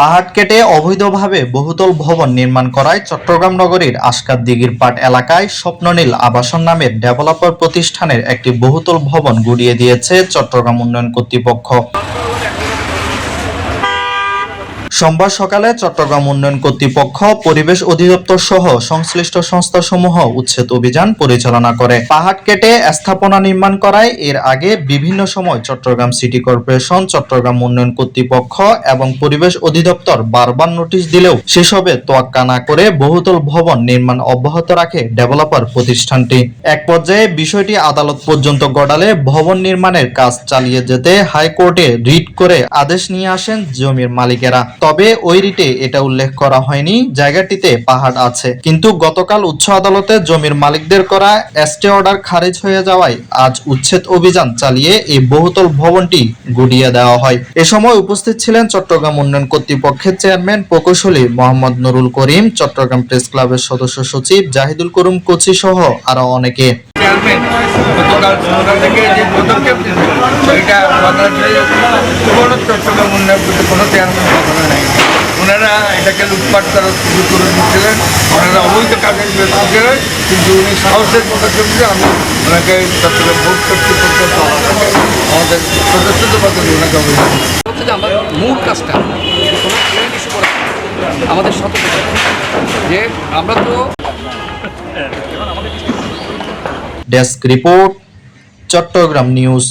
পাহাড় কেটে অবৈধভাবে বহুতল ভবন নির্মাণ করায় চট্টগ্রাম নগরীর আশকার দিঘির পাট এলাকায় স্বপ্ননীল আবাসন নামের ডেভেলপার প্রতিষ্ঠানের একটি বহুতল ভবন গুড়িয়ে দিয়েছে চট্টগ্রাম উন্নয়ন কর্তৃপক্ষ। সোমবার সকালে চট্টগ্রাম উন্নয়ন কর্তৃপক্ষ, পরিবেশ অধিদপ্তর সহ সংশ্লিষ্ট সংস্থাসমূহ উচ্ছেদ অভিযান পরিচালনা করে। পাহাড় কেটে স্থাপনা নির্মাণ করায় এর আগে বিভিন্ন সময় চট্টগ্রাম সিটি কর্পোরেশন, চট্টগ্রাম উন্নয়ন কর্তৃপক্ষ এবং পরিবেশ অধিদপ্তর বারবার নোটিশ দিলেও সেসবে তোয়াক্কা না করে বহুতল ভবন নির্মাণ অব্যাহত রাখে ডেভেলপার প্রতিষ্ঠানটি। এক পর্যায়ে বিষয়টি আদালত পর্যন্ত গড়ালে ভবন নির্মাণের কাজ চালিয়ে যেতে হাইকোর্টে রিট করে আদেশ নিয়ে আসেন জমির মালিকেরা। তবে ওই রিটে এটা উল্লেখ করা হয়নি। জায়গাটিতে পাহাড় আছে। কিন্তু গতকাল উচ্চ আদালতে জমির মালিকদের করা এসটে অর্ডার খারিজ হয়ে যাওয়ায় আজ উচ্ছেদ অভিযান চালিয়ে এই বহুতল ভবনটি গুড়িয়ে দেওয়া হয়। এ সময় উপস্থিত ছিলেন চট্টগ্রাম উন্নয়ন কর্তৃপক্ষের চেয়ারম্যান প্রকৌশলী মোহাম্মদ নুরুল করিম, চট্টগ্রাম প্রেস ক্লাবের সদস্য সচিব জাহিদুল করিম কোচি সহ আরও অনেকে। চেয়ারম্যান, গতকাল সন্ধ্যা থেকে যে পদক্ষেপ চট্টগ্রাম উন্নয়ন কোনো চেয়ারম্যান এটাকে লুটপাট করার শুরু করে দিচ্ছিলেন ওনারা অবৈধ কাজে ব্যস্ত ছিলেন কিন্তু উনি সাহসের পদক্ষেপ দিয়ে আমি ওনাকে চট্টগ্রাম ভোট কর্তৃপক্ষ সহ আমাদের সদস্যদের মাধ্যমে ওনাকে অভিযোগ হচ্ছে যে আমার মূল কাজটা আমাদের সতর্ক যে আমরা তো ডেস্ক রিপোর্ট চট্টগ্রাম নিউজ।